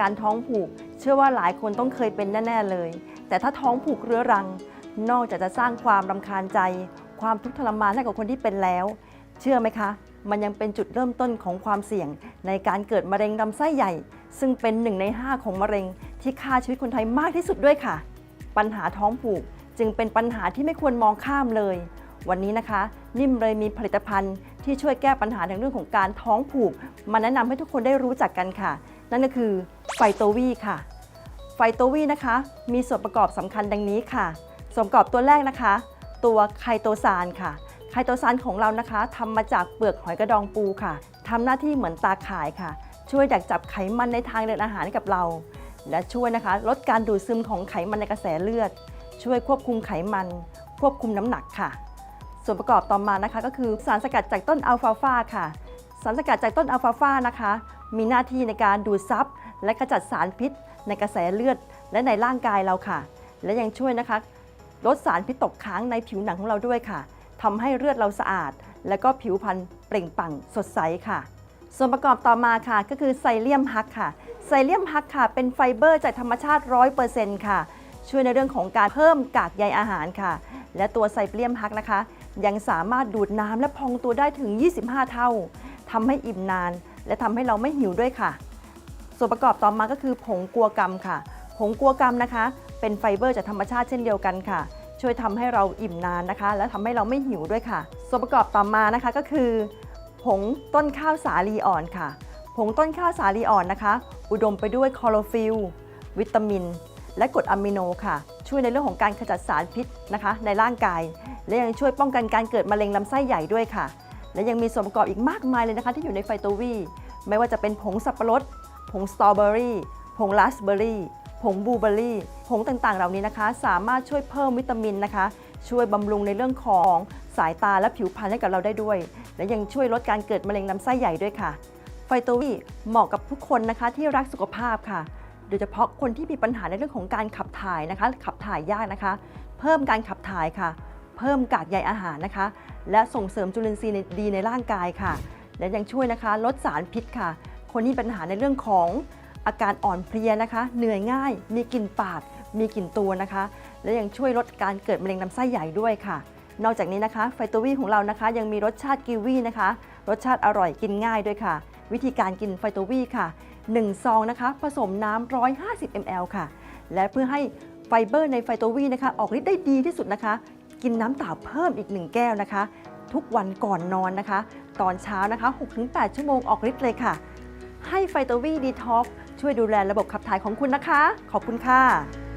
การท้องผูก เชื่อว่าหลายคนต้องเคยเป็นแน่ ๆเลย แต่ถ้าท้องผูกเรื้อรัง นอกจากจะสร้างความรำคาญใจ ความทุกข์ทรมานให้กับคนที่เป็นแล้ว เชื่อไหมคะ มันยังเป็นจุดเริ่มต้นของความเสี่ยง ในการเกิดมะเร็งลำไส้ใหญ่ ซึ่งเป็นหนึ่งใน 5 ของมะเร็ง ที่ฆ่าชีวิตคนไทยมากที่สุดด้วยค่ะ ปัญหาท้องผูกจึงเป็นปัญหาที่ไม่ควรมองข้ามเลย วันนี้นะคะ นิ่มเลยมีผลิตภัณฑ์ที่ช่วยแก้ปัญหาในเรื่องของการท้องผูก มาแนะนำให้ทุกคนได้รู้จักกันค่ะ นั่นก็คือ ไฟโตวีค่ะ ไฟโตวีนะคะ มีส่วนประกอบสำคัญดังนี้ค่ะ ส่วนประกอบตัวแรกนะคะ ตัวไคโตซานค่ะ ไคโตซานของเรานะคะทำมาจากเปลือกหอยกระดองปูค่ะทำหน้าที่เหมือนตาข่ายค่ะ ช่วยดักจับไขมันในทางเดินอาหารกับเรา และช่วยนะคะลดการดูดซึมของไขมันในกระแสเลือด ช่วยควบคุมไขมัน ควบคุมน้ำหนักค่ะ ส่วนประกอบต่อมานะคะ ก็คือสารสกัดจากต้นอัลฟาฟาค่ะ สารสกัดจากต้นอัลฟาฟานะคะ มีหน้าที่ในการดูดซับและกระจัดสารพิษ ในกระแสเลือดและในร่างกายเราค่ะ และยังช่วยนะคะ ลดสารพิษตกค้างในผิวหนังของเราด้วยค่ะทำให้เลือดเราสะอาด และก็ผิวพรรณเปล่งปลั่งสดใสค่ะ ส่วนประกอบต่อมาค่ะ ก็คือไซเลียมฮักค่ะไซเลียมฮักค่ะ เป็นไฟเบอร์จากธรรมชาติ 100%ค่ะ ช่วยในเรื่องของการเพิ่มกากใยอาหารค่ะ และตัวไซเลียมฮักนะคะ ยังสามารถดูดน้ำและพองตัวได้ถึง 25 เท่าทำให้อิ่มนาน และทำให้เราไม่หิวด้วยค่ะ ส่วนประกอบต่อมาก็คือผงกัวกรรมค่ะ ผงกัวกรรมนะคะ เป็นไฟเบอร์จากธรรมชาติเช่นเดียวกันค่ะ ช่วยทำให้เราอิ่มนานนะคะ และทำให้เราไม่หิวด้วยค่ะ ส่วนประกอบต่อมานะคะก็คือ ผงต้นข้าวสาลีอ่อนค่ะ ผงต้นข้าวสาลีอ่อนนะคะ อุดมไปด้วยคลอโรฟิลวิตามิน และกรดอะมิโนค่ะ ช่วยในเรื่องของการขจัดสารพิษนะคะ ในร่างกาย และยังช่วยป้องกันการเกิดมะเร็งลำไส้ใหญ่ด้วยค่ะ และยังมีส่วนประกอบอีกมากมายเลยนะคะที่อยู่ในไฟโตวีไม่ว่าจะเป็นผงสับปะรด ผงสตรอเบอรี่ ผงราสเบอรี่ ผงบลูเบอรี่ ผงต่างๆ เหล่านี้นะคะ สามารถช่วยเพิ่มวิตามินนะคะ ช่วยบำรุงในเรื่องของสายตาและผิวพรรณให้กับเราได้ด้วย และยังช่วยลดการเกิดมะเร็งลำไส้ใหญ่ด้วยค่ะไฟโตวีเหมาะกับทุกคนนะคะที่รักสุขภาพค่ะโดยเฉพาะคนที่มีปัญหาในเรื่องของการขับถ่ายนะคะ ขับถ่ายยากนะคะ เพิ่มการขับถ่ายค่ะ เพิ่มกากใยอาหารนะคะ และส่งเสริมจุลินทรีย์ดีในร่างกายค่ะ และยังช่วยนะคะลดสารพิษค่ะ คนที่ปัญหาในเรื่องของอาการอ่อนเพลียนะคะ เหนื่อยง่าย มีกลิ่นปาก มีกลิ่นตัวนะคะ และยังช่วยลดการเกิดมะเร็งลำไส้ใหญ่ด้วยค่ะ นอกจากนี้นะคะไฟโตวีของเรานะคะ ยังมีรสชาติกีวีนะคะ รสชาติอร่อยกินง่ายด้วยค่ะ วิธีการกินไฟโตวีค่ะ1ซองนะคะ ผสมน้ำ150 ml ค่ะ และเพื่อให้ไฟเบอร์ในไฟโตวีนะคะ ออกฤทธิ์ได้ดีที่สุดนะคะ กินน้ำเปล่าเพิ่มอีก 1 แก้วนะคะ ทุกวันก่อนนอนนะคะ ตอนเช้านะคะ 6-8 ชั่วโมงออกฤทธิ์เลยค่ะ ให้ไฟโตวีดีท็อกช่วยดูแลระบบขับถ่ายของคุณนะคะ ขอบคุณค่ะ